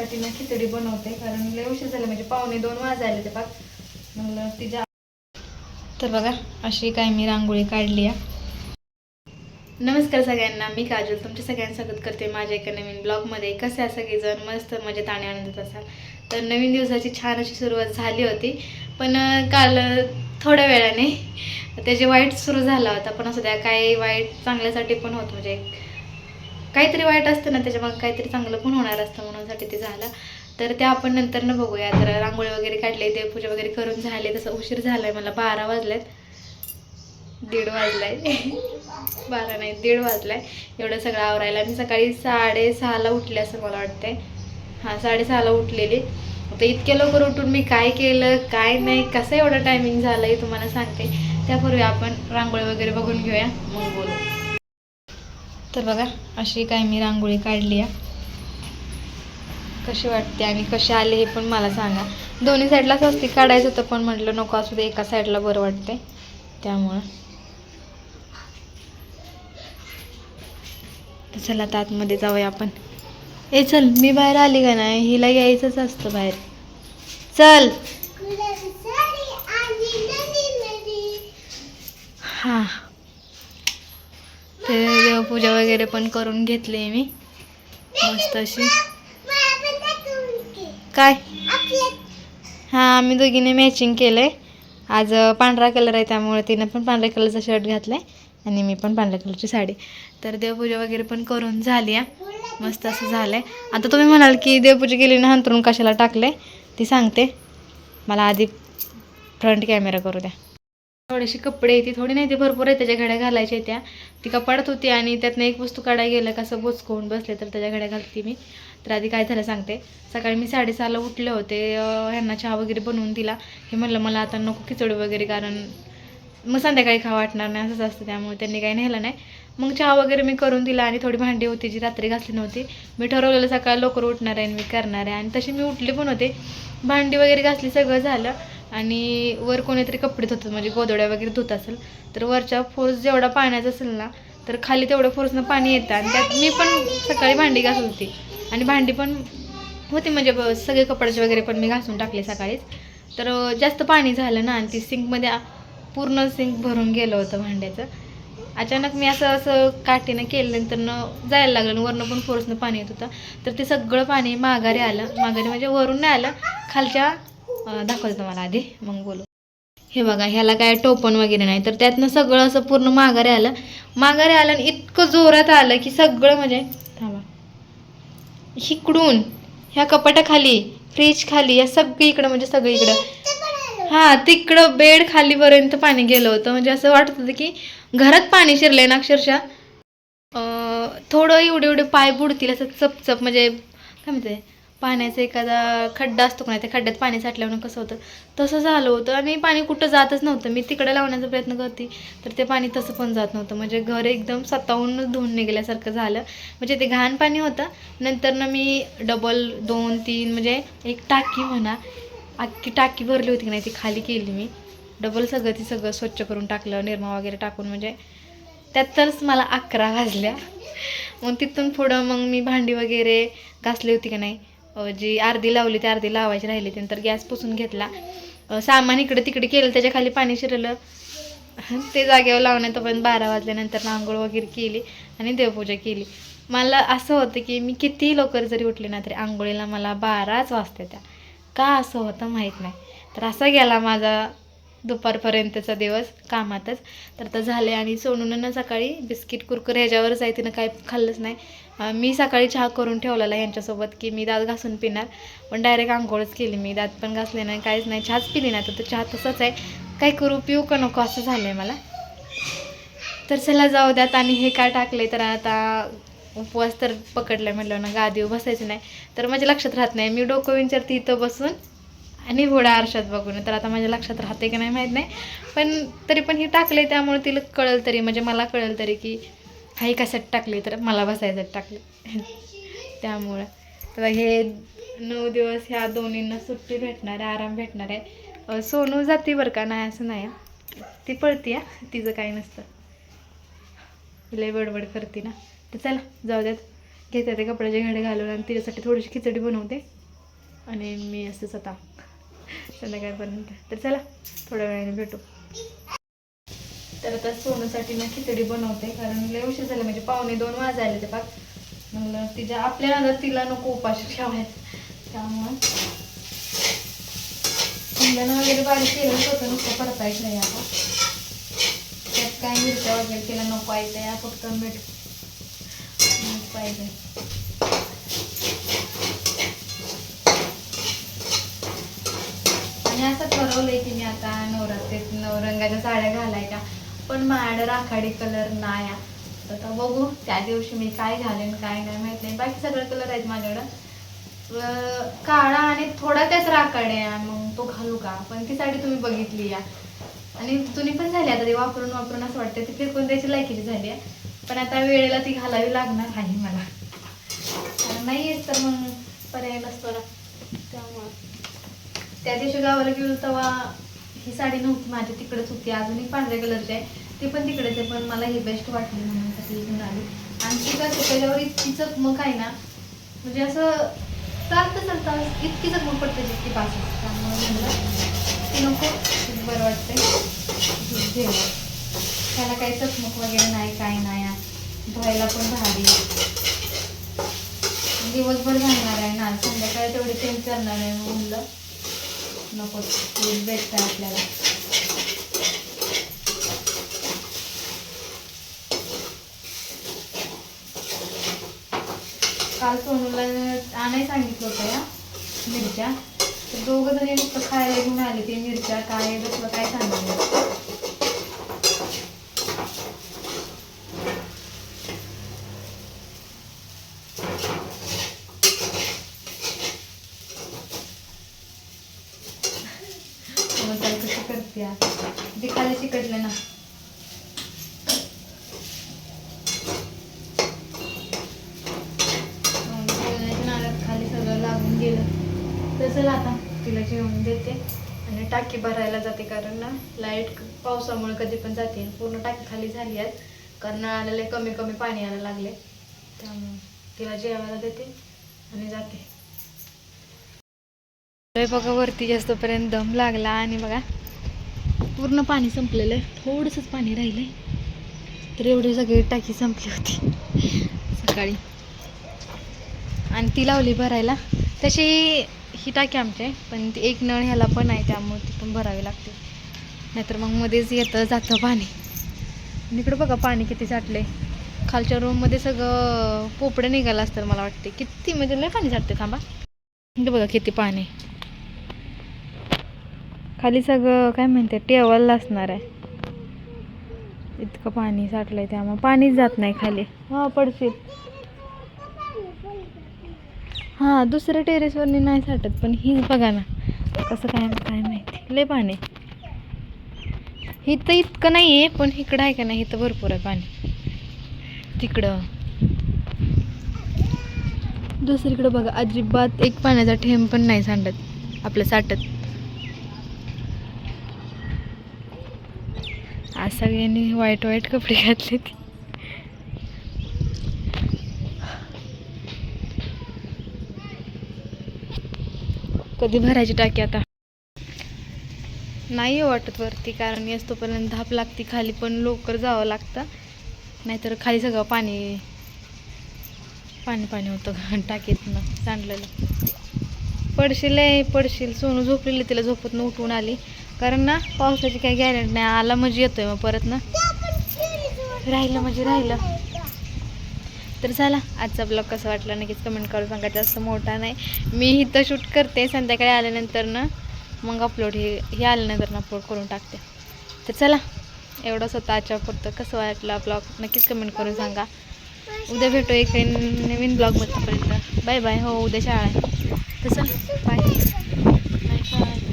देवपूजासाठी ना खिचडी बनवते कारण लय उशीर झाला म्हणजे पावणे दोन वाजायला ते पाच म्हणलं तिच्या तर बघा अशी काय मी रांगोळी काढली आहे. नमस्कार सगळ्यांना मी काजल. तुमच्या सगळ्यांना स्वागत करते माझ्या एका नवीन ब्लॉगमध्ये. कसे आहे सगळेजण? मस्त मजेत आणि आनंदात असाल? तर नवीन दिवसाची छान अशी सुरुवात झाली होती पण काल थोड्या वेळाने त्याचे वाईट सुरू झाला होता पण असं द्या काही वाईट चांगल्यासाठी पण होतं म्हणजे काहीतरी वाईट असतं ना त्याच्यामुळे काहीतरी चांगलं पण होणार असतं म्हणूनसाठी ते झालं. तर ते आपण नंतर न बघूया. तर रांगोळी वगैरे काढले देवपूजा वगैरे करून झाले. तसं उशीर झालाय मला बारा वाजलेत. दीड वाजलाय. बारा नाही दीड वाजलाय. एवढं सगळं आवरायला. मी सकाळी साडेसहाला उठले असं मला वाटतंय. हां साडेसहाला उठलेली. आता इतक्या लवकर उठून मी काय केलं काय नाही कसं एवढं टायमिंग झालं हे तुम्हाला सांगते. त्यापूर्वी आपण रांगोळी वगैरे बघून घेऊया. मग बोलू. तर बघा अशी काय मी रांगोळी काढली आहे. कशी वाटते आणि कशी आले हे पण मला सांगा. दोन्ही साईडलाच असते काढायचं होतं पण म्हटलं नको असू दे एका साईडला बरं वाटते त्यामुळं. तर चला आता आतमध्ये जाऊया आपण. ए चल मी बाहेर आली का नाही? हिला यायचंच असतं बाहेर. चल. हां. ते देवपूजा वगैरे पण करून घेतली मी. मस्त अशी. काय? हां आम्ही दोघीने मॅचिंग केलं आहे आज पांढरा कलर आहे त्यामुळे तिनं पण पांढऱ्या कलरचा शर्ट घातला आहे आणि मी पण पांढऱ्या कलरची साडी. तर देवपूजा वगैरे पण करून झाली आहे. मस्त असं झालं आहे आता तुम्ही म्हणाल की देवपूजा केली ना अंतरून कशाला टाकले ती सांगते. मला आधी फ्रंट कॅमेरा करू द्या. थोडेसे कपडे ती थोडी नाही ते भरपूर आहे त्याच्या घड्या घालायच्या त्या. ती कपाडत होती आणि त्यातनं एक वस्तू काढायला गेलं कसं बोचकवून बसले तर त्याच्या घड्या घालते मी. तर आधी काय झालं सांगते. सकाळी मी साडेसहाला उठले होते ह्यांना चहा वगैरे बनवून दिला. हे म्हणलं मला आता नको खिचडी वगैरे कारण मग संध्याकाळी खा वाटणार नाही असंच असतं. त्यामुळे त्यांनी काही नेलं नाही. मग चहा वगैरे मी करून दिला आणि थोडी भांडी होती जी रात्री घासली नव्हती. मी ठरवलेलं सकाळी लवकर उठणार आहे आणि मी करणार आहे. आणि तशी मी उठले पण होते. भांडी वगैरे घासली सगळं झालं. आणि वर कोणीतरी कपडे धुतात म्हणजे गोदड्या वगैरे धुत असेल तर वरच्या फोर्स जेवढा पाण्याचा असेल ना तर खाली तेवढं फोर्सनं पाणी येतं. आणि त्यात मी पण सकाळी भांडी घासत होती. आणि भांडी पण होती म्हणजे ब- सगळे कपड्याचे वगैरे पण मी घासून टाकले सकाळीच. तर जास्त पाणी झालं ना आणि ती सिंकमध्ये पूर्ण सिंक भरून गेलं होतं भांड्याचं. अचानक मी असं असं काठीनं केल्यानंतर न जायला लागलं आणि वरनं पण फोर्सनं पाणी येत होतं. तर ते सगळं पाणी माघारी आलं. माघारी म्हणजे वरून नाही आलं खालच्या दाखवते तुम्हाला आधी. मग बोलू. हे बघा ह्याला काय टोपण वगैरे नाही. तर त्यातनं सगळं असं पूर्ण माघारी आलं. माघारी आलं आणि इतकं जोरात आलं की सगळं म्हणजे थांबा. इकडून ह्या कपाटाखाली फ्रीज खाली या सगळीकडं म्हणजे सगळीकडं. हा तिकडं बेड खालीपर्यंत पाणी गेलं होतं. म्हणजे असं वाटत होतं की घरात पाणी शिरलंय ना अक्षरशः. थोडं एवढे एवढे पाय बुडतील असं चपचप म्हणजे काय म्हणते? पाण्याचा एखादा खड्डा असतो का नाही त्या खड्ड्यात पाणी साठल्यावर कसं होतं? तसं झालं होतं आणि पाणी कुठं जातच नव्हतं. मी तिकडे लावण्याचा प्रयत्न करते तर ते पाणी तसं पण जात नव्हतं. म्हणजे घर एकदम स्वतःहून धुवून निघाल्यासारखं झालं. म्हणजे ते घाण पाणी होतं. नंतर ना मी डबल दोन तीन म्हणजे एक टाकी म्हणा अख्खी टाकी भरली होती की नाही ती खाली केली मी. डबल सगळं ती सगळं स्वच्छ करून टाकलं निरमा वगैरे टाकून म्हणजे त्यातच मला अकरा वाजल्या. मग तिथून पुढं मग मी भांडी वगैरे घासली होती का नाही जी अर्धी लावली ती अर्धी लावायची राहिली नंतर गॅस पुसून घेतला. सामान इकडे तिकडे केलं त्याच्याखाली पाणी शिरलं. ते जागेवर लावण्यात पण बारा वाजल्यानंतर आंघोळ वगैरे केली आणि देवपूजा केली. मला असं होतं की मी किती लवकर जरी उठले ना तरी आंघोळीला मला बाराच वाजते त्या का असं होतं माहीत नाही. तर असा गेला माझा दुपारपर्यंतचा दिवस कामातच. तर तर झाले आणि सोनूनं ना सकाळी बिस्किट कुरकुरे ह्याच्यावरच आहे तिनं काय खाल्लंच नाही. मी सकाळी चहा करून ठेवलेला यांच्यासोबत की मी दात घासून पिणार. पण डायरेक्ट आंघोळच केली मी. दात पण घासले नाही काहीच नाही. चहाच पिली नाही. तर तो चहा तसंच आहे. काय करू पिऊ का नको असं झालं आहे मला. तर चला जाऊ द्यात. आणि हे काय टाकले तर आता उपवास तर पकडलाय म्हटलं ना गादीवर बसायचं नाही. तर माझ्या लक्षात राहत नाही. मी डोकं विचारते इथं बसून. आणि घोडा आरशात बघून तर आता माझ्या लक्षात राहते की नाही माहीत नाही. पण तरी पण हे टाकले त्यामुळे तिला कळेल तरी म्हणजे मला कळेल तरी की हाही कशात टाकली तर मला बसायचं टाकले. त्यामुळं. तर हे नऊ दिवस ह्या दोन्हींना सुट्टी भेटणार आहे आराम भेटणार आहे. सोनू जाते बरं का? नाही असं नाही ती पळती या तिचं काही नसतं. लय बडबड करते ना. तर चला जाऊ देत घेते ते कपड्याचे घडे घालून आणि तिच्यासाठी थोडीशी खिचडी बनवते. आणि मी असंच आता संध्याकाळपर्यंत. तर चला थोड्या वेळाने भेटू. तर आता सोनूसाठी ना खिचडी बनवते कारण लय उशीर झाला म्हणजे पावणे दोन वाजायला ते पाक. म्हणलं तिच्या आपल्या नादात तिला नको उपाशी ठेवायचं त्यामुळं शेंगदाणा वगैरे बारीक केलं होतं नुसतं येत नाही आता. त्यात काय मिरच्या वगैरे तिला नको आहे फक्त मीठ. मीठ पाहिजे आणि असं ठरवलंय की मी आता नवरात्रीत नवरंगाच्या साड्या घालायच्या पण माझ्याकडे राखाडी कलर नाही तर आता बघू त्या दिवशी मी काय घालेन काय नाही माहीत नाही. बाकी सगळे कलर आहेत माझ्याकडं. काळा आणि थोडा त्याच राखाडी आहे मग तो घालू का? पण ती साडी तुम्ही बघितली या. आणि जुनी पण झाली आता ती वापरून वापरून असं वाटतं ती फेकून द्यायची लायकीची झाली आहे. पण आता वेळेला ती घालावी लागणार आहे मला. नाही येत तर मग पर्याय नसतो ना त्यामुळं त्या दिवशी गावाला गेलो तेव्हा ही साडी नव्हती माझी तिकडेच होती. अजूनही पांढऱ्या कलरची आहे. ती पण तिकडेच आहे पण मला ही बेस्ट वाटली म्हणून तशी घेऊन आली. आणि ती कसं त्याच्यावर इतकी चकमक आहे ना म्हणजे असं चालतं चालतं इतकी चकमक पडते जितकी पास त्यामुळे म्हणलं ती नको बरं वाटतं घेऊ त्याला काही चकमक वगैरे नाही काय नाही. धुवायला पण भारी. दिवसभर घालणार आहे ना संध्याकाळी तेवढी चेंज करणार आहे मग म्हणलं. नको बेस्ट आहे आपल्याला. काल सोनूला आणाय सांगितलं होतं या मिरच्या. तर दोघं जणी नुसतं खायला घेऊन आले ते मिरच्या काय कसलं काय सांगितलं कशी जे खाली चिकटलं ना. मग खाली सगळं लागून गेलं. तर चला आता तिला जेवण देते आणि टाकी भरायला जाते कारण ना लाइट पावसामुळे कधी पण जाते. पूर्ण टाकी खाली झाली आहे कारण नळाला लय कमी कमी पाणी यायला लागले. त्यामुळे तिला जेवायला देते आणि जाते. लय बघा वरती जास्तपर्यंत दम लागला आणि बघा पूर्ण पाणी संपलेलं आहे. थोडंसंच पाणी राहिलं आहे तर एवढी सगळी टाकी संपली होती. सकाळी. आणि ती लावली भरायला. तशी ही टाकी आमची आहे पण ती एक नळ ह्याला पण आहे त्यामुळे ती पण भरावी लागते. नाहीतर मग मध्येच येतं जातं पाणी. इकडं बघा पाणी किती साठले खालच्या रूममध्ये सगळं पोपडं निघालं असतं मला वाटते किती म्हणजे लय पाणी साठते थांबा. इकडे बघा किती पाणी. खाली सगळं काय म्हणते टेवल असणार आहे. इतकं पाणी साठलंय त्यामुळे. पाणीच जात नाही खाली. हा पडशील. हां दुसऱ्या टेरेसवरनी नाही साठत पण हीच बघा ना कसं काय काय माहिती. लय पाणी इथं इतकं नाही आहे पण इकडं आहे का नाही इथं भरपूर आहे पाणी. तिकडं. दुसरीकडं बघा अजिबात एक पाण्याचा थेंब पण नाही सांडत आपलं साठत. आज सगळ्यांनी वाईट वाईट कपडे घातले ती. कधी भरायची टाकी आता? नाही हो वाटत वरती कारण येस तोपर्यंत धाप लागती खाली पण लवकर जावं लागतं. नाहीतर खाली सगळं पाणी पाणी पाणी होतं टाकीतनं सांडलेलं. पडशील आहे पडशील. सोनू झोपलेली तिला झोपतनं उठून आली. कारण ना पावसाची काही गॅरंटी नाही. आला म्हणजे येतोय मग परत ना. राहिलं म्हणजे राहिलं. तर झाला आजचा ब्लॉग कसा वाटला नक्कीच कमेंट करून सांगा. जास्त मोठा नाही. मी इथं शूट करते. संध्याकाळी आल्यानंतर ना मग अपलोड हे हे आल्यानंतर ना अपलोड करून टाकते. तर चला एवढं स्वतः आजच्यापुरतं कसं वाटलं ब्लॉग नक्कीच कमेंट करून सांगा. उद्या भेटू एक नवीन ब्लॉगमध्येपर्यंत बाय बाय हो उद्या शाळा आहे. तसं बाय बाय बाय